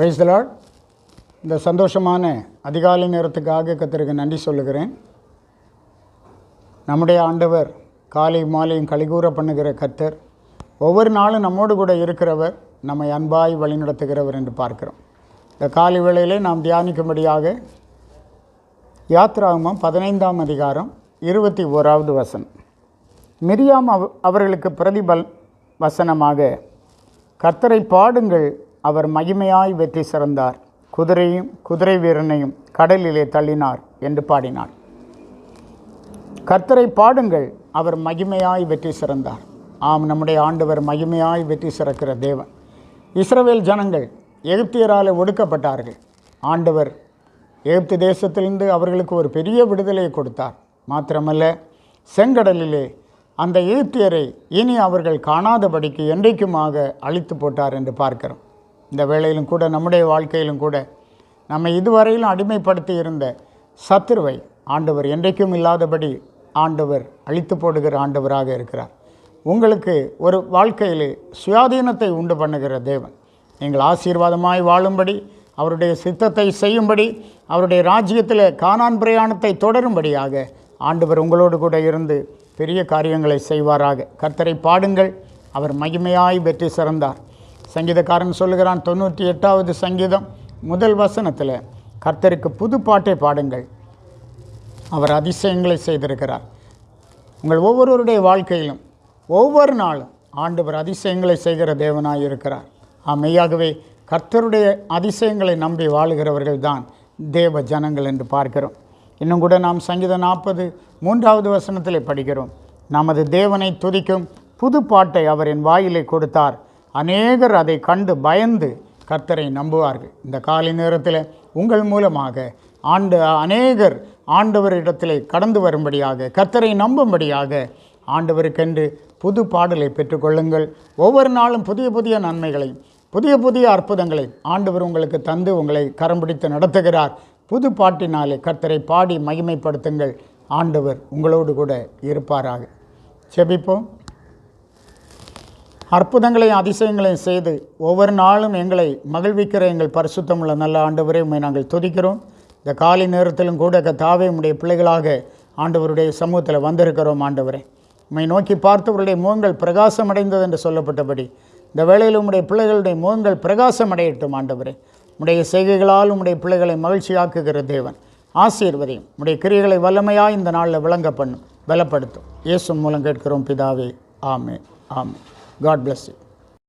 Price இந்த சந்தோஷமான அதிகாலை நேரத்துக்காக கத்திற்கு நன்றி சொல்லுகிறேன். நம்முடைய ஆண்டவர் காலை மாலையும் கலிகூற பண்ணுகிற கத்தர் ஒவ்வொரு நாளும் நம்மோடு கூட இருக்கிறவர் நம்மை அன்பாய் வழிநடத்துகிறவர் என்று பார்க்கிறோம். இந்த காலை வேளையிலே நாம் தியானிக்கும்படியாக யாத்ராமம் பதினைந்தாம் அதிகாரம் இருபத்தி ஓராவது வசனம். மிரியாம் அவ அவர்களுக்கு பிரதிபல் வசனமாக கர்த்தரை பாடுங்கள் அவர் மகிமையாய் வெற்றி சிறந்தார். குதிரையும் குதிரை வீரனையும் கடலிலே தள்ளினார் என்று பாடினார். கர்த்தரை பாடுங்கள் அவர் மகிமையாய் வெற்றி சிறந்தார். ஆம் நம்முடைய ஆண்டவர் மகிமையாய் வெற்றி சிறக்கிற தேவன். இஸ்ரவேல் ஜனங்கள் எகிப்தியரால் ஒடுக்கப்பட்டார்கள். ஆண்டவர் எகிப்து தேசத்திலிருந்து அவர்களுக்கு ஒரு பெரிய விடுதலையை கொடுத்தார். மாத்திரமல்ல செங்கடலிலே அந்த எகிப்தியரை இனி அவர்கள் காணாதபடிக்கு என்றைக்குமாக அழித்து போட்டார் என்று பார்க்கிறோம். இந்த வேளையிலும் கூட நம்முடைய வாழ்க்கையிலும் கூட நம்மை இதுவரையிலும் அடிமைப்படுத்தி இருந்த சத்துருவை ஆண்டவர் என்றைக்கும் இல்லாதபடி ஆண்டவர் அழித்து போடுகிற ஆண்டவராக இருக்கிறார். உங்களுக்கு ஒரு வாழ்க்கையில் சுயாதீனத்தை உண்டு பண்ணுகிற தேவன். நீங்கள் ஆசீர்வாதமாய் வாழும்படி அவருடைய சித்தத்தை செய்யும்படி அவருடைய ராஜ்யத்தில் காணான் பிரயாணத்தை தொடரும்படியாக ஆண்டவர் உங்களோடு கூட இருந்து பெரிய காரியங்களை செய்வாராக. கர்த்தரை பாடுங்கள். அவர் மகிமையாய் வெற்றி சிறந்தார். சங்கீதக்காரன் சொல்லுகிறான் தொண்ணூற்றி எட்டாவது சங்கீதம் முதல் வசனத்தில் கர்த்தருக்கு புது பாட்டை பாடுங்கள். அவர் அதிசயங்களை செய்திருக்கிறார். உங்கள் ஒவ்வொருவருடைய வாழ்க்கையிலும் ஒவ்வொரு நாளும் ஆண்டவர் அதிசயங்களை செய்கிற தேவனாய் இருக்கிறார். மெய்யாகவே கர்த்தருடைய அதிசயங்களை நம்பி வாழுகிறவர்கள் தான் தேவ ஜனங்கள் என்று பார்க்கிறோம். இன்னும் கூட நாம் சங்கீதம் நாற்பது மூன்றாவது வசனத்தில் படிக்கிறோம். நமது தேவனை துதிக்கும் புது பாட்டை அவர் என் வாயிலை கொடுத்தார். அநேகர் அதை கண்டு பயந்து கர்த்தரை நம்புவார்கள். இந்த காலை நேரத்தில் உங்கள் மூலமாக ஆண்டு அநேகர் ஆண்டவரிடத்திலே கடந்து வரும்படியாக கர்த்தரை நம்பும்படியாக ஆண்டவருக்கென்று புது பாடலை பெற்றுக்கொள்ளுங்கள். ஒவ்வொரு நாளும் புதிய புதிய நன்மைகளையும் புதிய புதிய அற்புதங்களை ஆண்டவர் உங்களுக்கு தந்து உங்களை கரம் பிடித்து நடத்துகிறார். புது பாட்டினாலே கர்த்தரை பாடி மகிமைப்படுத்துங்கள். ஆண்டவர் உங்களோடு கூட இருப்பாராக. செபிப்போம் அற்புதங்களையும் அதிசயங்களையும் செய்து ஒவ்வொரு நாளும் எங்களை மகிழ்விக்கிற எங்கள் பரிசுத்தமுள்ள நல்ல ஆண்டவரை உண்மை நாங்கள் துதிக்கிறோம். இந்த காலை நேரத்திலும் கூட கத்தாவே உடைய பிள்ளைகளாக ஆண்டவருடைய சமூகத்தில் வந்திருக்கிறோம் ஆண்டவரே. உண்மை நோக்கி பார்த்தவருடைய முகங்கள் பிரகாசமடைந்தது என்று சொல்லப்பட்டபடி இந்த வேளையில் உம்முடைய பிள்ளைகளுடைய முகங்கள் பிரகாசமடையட்டும் ஆண்டவரே. உடைய செய்கைகளால் உம்முடைய பிள்ளைகளை மகிழ்ச்சியாக்குகிற தேவன். ஆசீர்வதையும். உடைய கிரியைகளை வல்லமையாக இந்த நாளில் விளங்க பண்ணும். பலப்படுத்தும். இயேசு மூலம் கேட்கிறோம் பிதாவே ஆமே ஆமே காட் bless you